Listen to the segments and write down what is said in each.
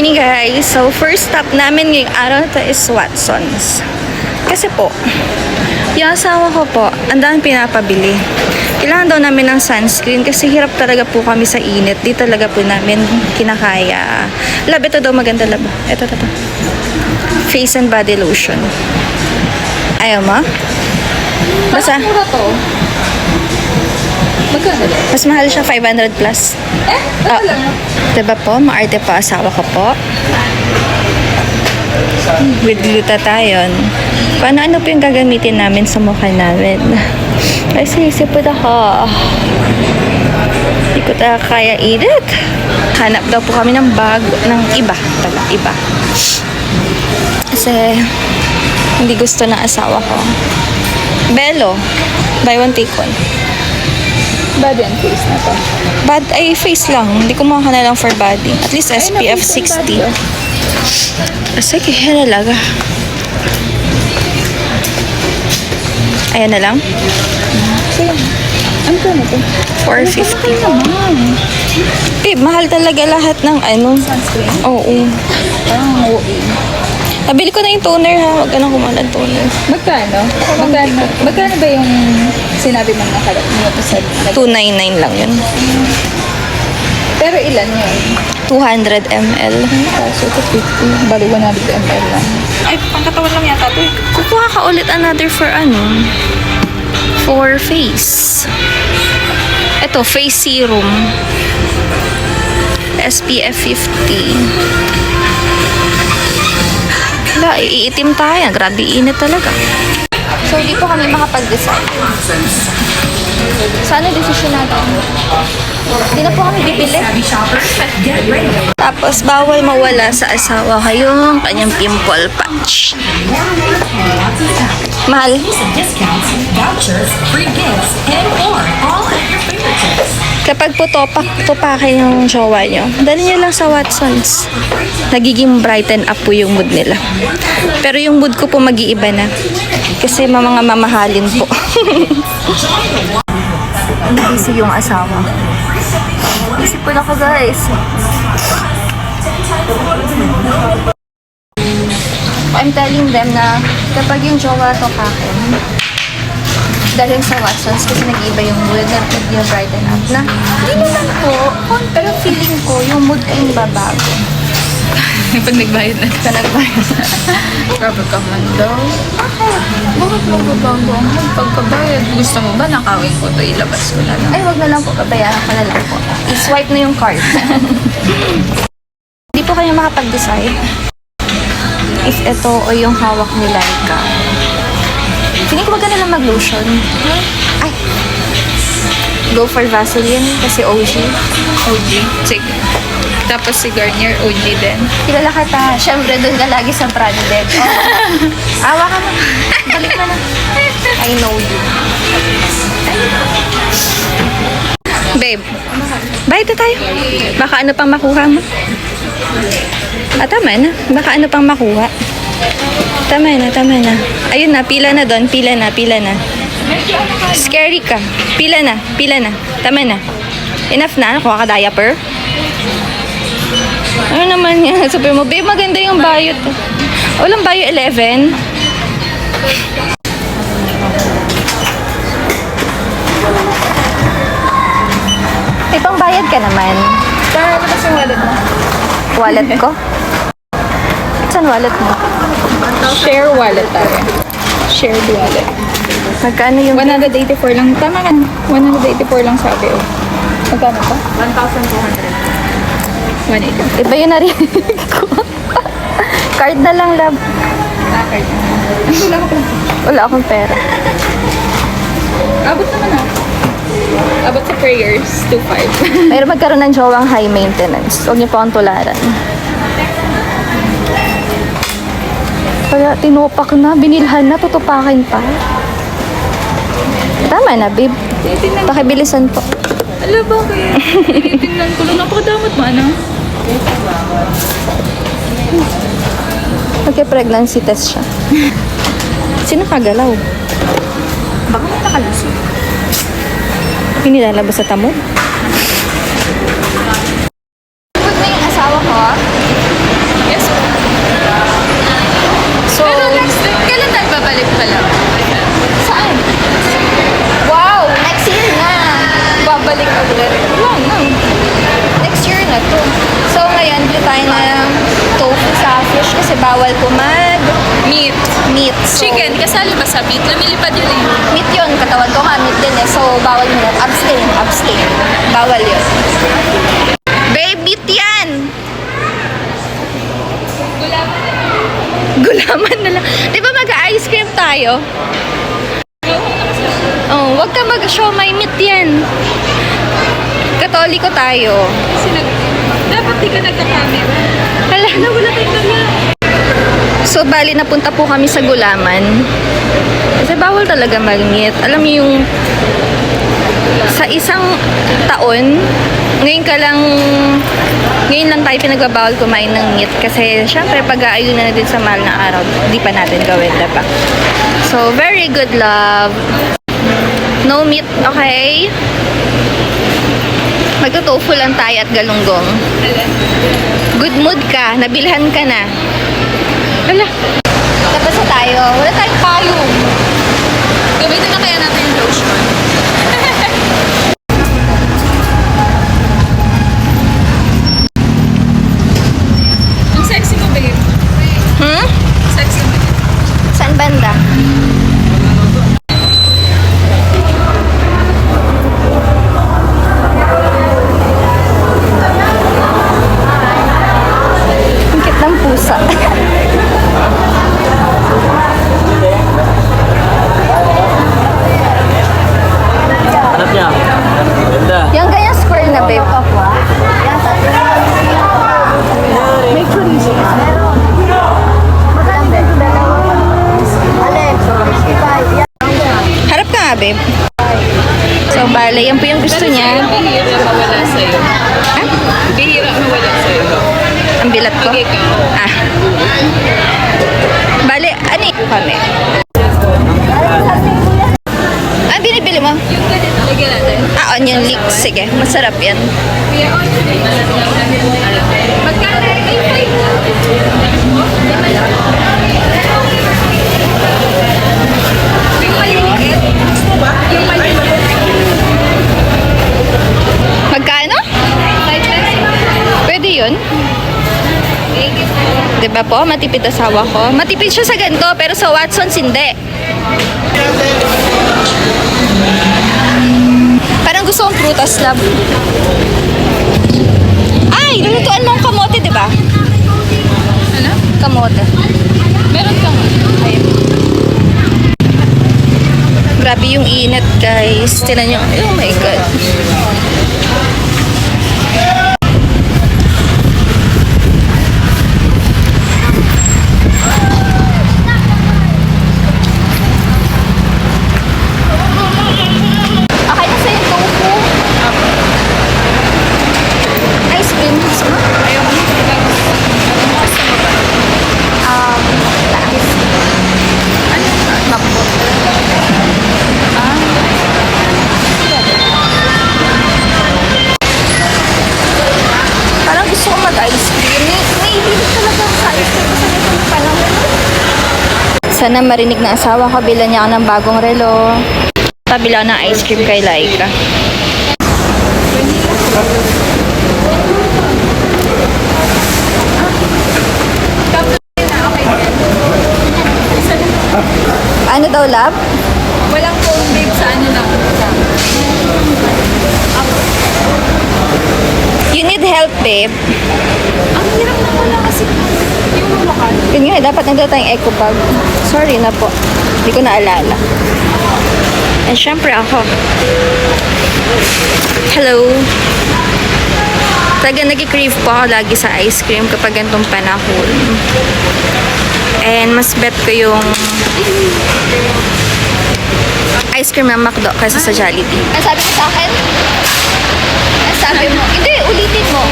morning guys! So first stop namin ngayong araw na to is Watson's. Kasi po, yung asawa ko po, ang pinapabili. Kailangan daw namin ng sunscreen kasi hirap talaga po kami sa init. Di talaga po namin kinakaya. Lab, ito daw maganda lab. Ito, ito, ito. Face and body lotion. Ayaw mo? Basta, Mura to. Magkano? mas mahal siya 500 plus. Eh, ano lang? diba po? Maarte pa asawa ko po. With glutathione. Kung ano-ano po yung gagamitin namin sa mukha namin. Ay, sinisipod ako. Hindi ko talaga kaya init. Hanap daw po kami ng bag ng iba. Taga iba. Kasi, hindi gusto ng asawa ko. Belo. Buy one, take one. Body and face na to. Bad ay face lang. Hindi kumuha ka na lang for body. At least SPF na-face ang 60. body, oh. Sige, yan talaga. Ayan na lang. Sige. Ano to na to? 450. naman. Babe, mahal talaga lahat ng ano. Sunscreen? Oo. Parang OA. Nabili ko na yung toner ha. Huwag ka nang kumuha ng toner. Magkano? Magkano? Magkano ba yung sinabi mong nakalap mo to sa... 299 lang yun. Pero ilan yun? 200 ml. Ah, so ito 50. Bali 100 ml lang. Ay, pangkatawan lang yata to. Kukuha ka ulit another for ano? For face. Ito, face serum. SPF 50. Wala, iitim tayo. Grabe init talaga. So, di po kami makapag-decide. So, ano decision natin? Hindi na po kami bibili. Tapos, bawal mawala sa asawa ko yung kanyang pimple patch. Mahal. Kapag po topak, tupakin yung jowa nyo, dali nyo lang sa Watsons. Nagiging brighten up po yung mood nila. Pero yung mood ko po mag-iiba na. Kasi mga mamahalin po. Busy yung asawa. Busy po na ko guys. I'm telling them na kapag yung jowa to kakin, dalhin sa Watsons kasi nag-iba yung mood, nag yung brighten up na hindi naman po, pero feeling ko yung mood ay babago. Pag nagbayad na. Ka nagbayad. Grabe ka man daw. Bakit magbabago ang pagkabayad? Gusto mo ba nakawin ko to ilabas ko na lang? Ay, wag na lang po, babayaran ko na lang po. I-swipe na yung card. Hindi po kayo makapag-decide if ito o yung hawak ni Laika. Feeling ko na lang mag-lotion. Ay. Go for Vaseline kasi OG. OG. Sige. Tapos si Garnier OG din. Kilala ka ta. Siyempre, doon ka lagi sa branded. Oh. Awa ka na. Balik mo na. I know you. Babe, bayad na tayo. Baka ano pang makuha mo. Ah, tama na. Baka ano pang makuha. Tama na, tama na. Ayun na, pila na doon. Pila na, pila na. Scary ka. Pila na, pila na. Tama na. Enough na. Nakuha ka diaper? Ano naman yan? Sabi mo, babe, maganda yung bayot. Walang bayo 11. May pangbayad ka naman. Tara, labas yung wallet mo. Wallet ko? Saan wallet mo? Share wallet tayo. Shared wallet. Magkano yung... 184 lang. Tama ka. 184 lang sabi oh. Magkano pa? 1,200. 180. Iba yung narinig ko. Card na lang, love. Ko pa. Wala akong pera. Abot naman ah. Abot sa prayers. 2,500. Pero magkaroon ng jowang high maintenance. Huwag niyo po akong tularan. Kaya tinupak na, binilhan na, tutupakin pa. Tama na, babe. Titingnan Pakibilisan po. Ala, bakit? Titingnan ko lang. Napakadamot mo, ano? Magka-pregnancy test siya. Sino kagalaw? Baka may Inilalabas sa tamo. Pagod na yung asawa ko? Yes. So, Pero next week, kailan tayo babalik pala? Saan? Wow! Next year na! Babalik ulit. Wow, no. Next year na to. So, ngayon, bili tayo ng tofu sa fish kasi bawal kumag. Meat meat. So, Chicken, kasali ba sa meat? Lumilipad yun eh. Meat yun. Katawan ko nga meat din eh. So bawal mo na. Abstain. Abstain. Bawal yun. Babe, meat yan! Gulaman na lang. Di ba mag-ice cream tayo? Oh, wag ka mag-show my meat yan. Katoliko tayo. Sinag... Dapat di ka nagka-camera. Hala, nawala tayong dala. So, bali, napunta po kami sa gulaman. Kasi bawal talaga mag-meat. Alam niyo yung sa isang taon, ngayon ka lang, ngayon lang tayo pinagbabawal kumain ng meat. Kasi, syempre, pag-aayon na din sa mahal na araw, di pa natin gawin, diba? So, very good love. No meat, okay? Magtutofu lang tayo at galunggong. Good mood ka, nabilhan ka na. Hala. Tapos na tayo. Wala tayong payong. Gamitin na kaya Bale, yan po yung gusto niya. Bihira mawala sa'yo. Ah, Bihira mawala sa'yo. ang bilat ko. Ah. Bale, ano kami? Ang binibili mo? Yung ganito. Lagyan natin. Ah, onion leeks. Sige, masarap yan. Kuya, oh. Magkano? Diba po? Matipid asawa ko. Matipid siya sa ganito, pero sa Watson's hindi. Parang gusto kong prutas, love. Ay, lulutuan mo ang kamote, di ba? Ano? Kamote. Meron ka nga. Ayun. Grabe yung init, guys. Tinan nyo. Oh my God. Sana marinig ng asawa ko, bila niya ako ng bagong relo. Pabila ng ice cream kay Laika. Ano daw, love? Walang phone babe sa ano lang. You need help, babe. Ang hirap na wala. Yun nga, dapat nandito tayong eco bag. Sorry na po. Hindi ko naalala. And syempre ako. Hello. Talaga nag-crave po ako lagi sa ice cream kapag ganitong panahon. And mas bet ko yung ice cream ng McDo kaysa sa Jollibee. Ang sabi mo sa akin? Ang sabi mo? Hindi, ulitin mo.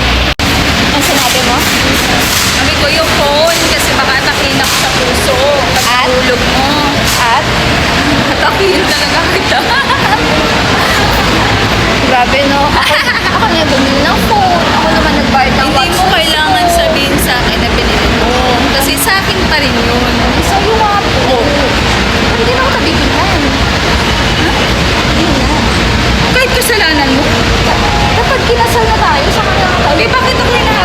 Ang sinabi mo? nagagamit to. Grabe no. Ako, ako na ng phone. Ako naman nagbayad ng Hindi mo kailangan sabihin sa akin na binili mo. Kasi sa akin pa rin yun. So you want to. Hindi na ako kabibigyan. Hindi na. Kahit kasalanan mo. Dapat kinasal na tayo sa kanya tayo. Eh, bakit ako na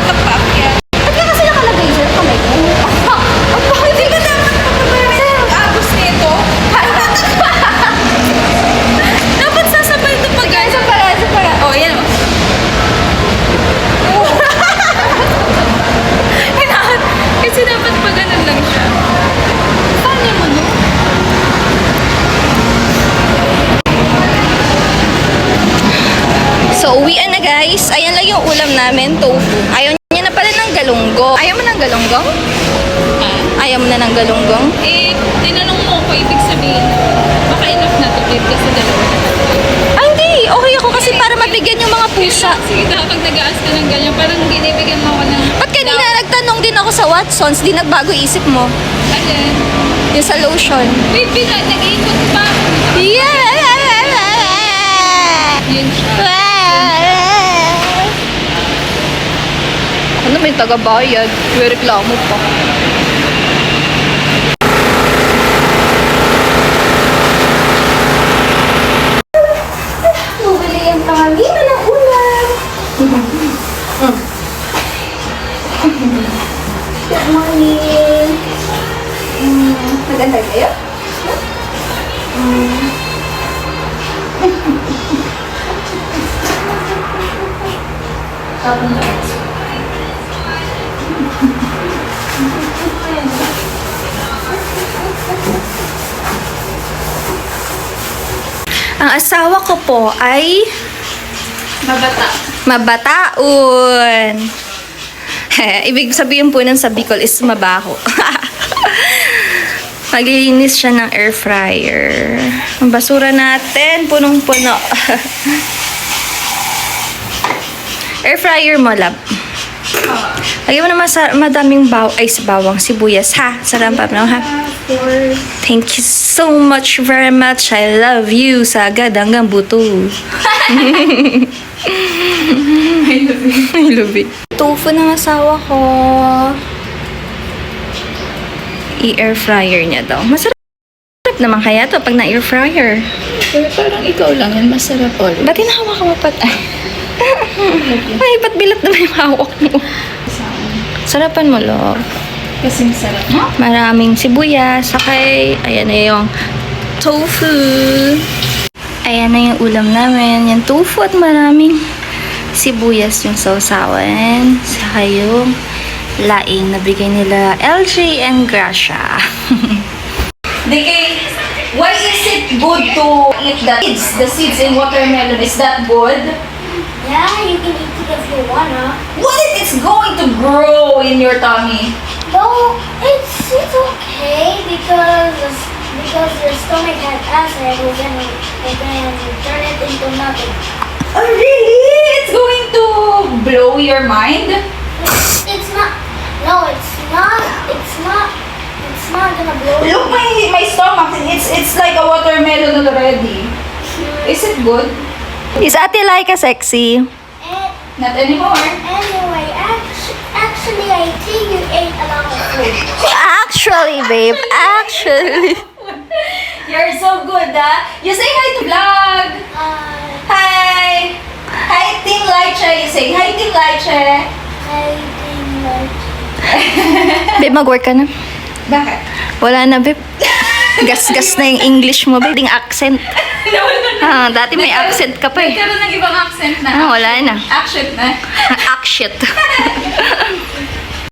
Sa'yo nga po. namin, tofu. Ayaw niya na pala ng galunggong. Ayaw mo ng galunggong? Ayaw mo na ng galunggong? Eh, tinanong mo ko ibig sabihin. Baka enough na to, babe, kasi dalawa na lang. Ay, hindi. Okay ako kasi para mabigyan yung mga pusa. Sige pag nag-aas ka ng ganyan, parang binibigyan mo ako ng... Ba't kanina nagtanong din ako sa Watsons, di nagbago isip mo? Alin? Yung sa lotion. Wait, pina, nag-iikot pa may taga-bayad? May reklamo pa. Bumili ang pangangina ng ulam. Good morning. Mm, maganda kayo? Mm. Tapos na. Ang asawa ko po ay Mabata. mabataon. Ibig sabihin po ng sa Bicol is mabaho. Maglilinis siya ng air fryer. Ang basura natin, punong-puno. air fryer mo, lab. Lagyan mo naman sa madaming baw ay sa bawang sibuyas, ha? Sa rampap no, ha? Thank you so much very much. I love you sa agad hanggang buto. I love it. Tofu ng asawa ko. I-air fryer niya daw. Masarap naman kaya to pag na-air fryer. Pero parang ikaw lang yan, masarap all. Ba't hinahawa ka mo pat? Ay, Ay ba't bilat naman yung hawak mo? Sarapan mo, lo. Kasi masarap. No? Maraming sibuyas, sakay. Ayan na yung tofu. Ayan na yung ulam namin. Yung tofu at maraming sibuyas yung sausawan. Saka yung laing na bigay nila LG and Gracia. Dikay, why is it good to eat the seeds? The seeds in watermelon, is that good? Yeah, you can eat it if you wanna. What if it's going to grow in your tummy? No, it's it's okay because because your stomach has acid, and then and then turn it into nothing. Oh, really? It's going to blow your mind? It's, it's not. No, it's not. It's not. It's not gonna blow. Look, my my stomach, it's it's like a watermelon already. Hmm. Is it good? Is Ate Laika sexy? And Not anymore. anyway, 2019, you ate a lot. Actually, babe, actually. You're so good, ah. You say hi to vlog. Uh, hi. Hi, Team Lyche. You say hi, Team Lyche. Hi, Team Lyche. babe, mag-work ka na. Bakit? Wala na, babe. Gas-gas na yung English mo, babe. Yung accent. Ah, dati may accent ka pa eh. Nagkaroon ng ibang accent na. Ah, wala na. Action na. Accent.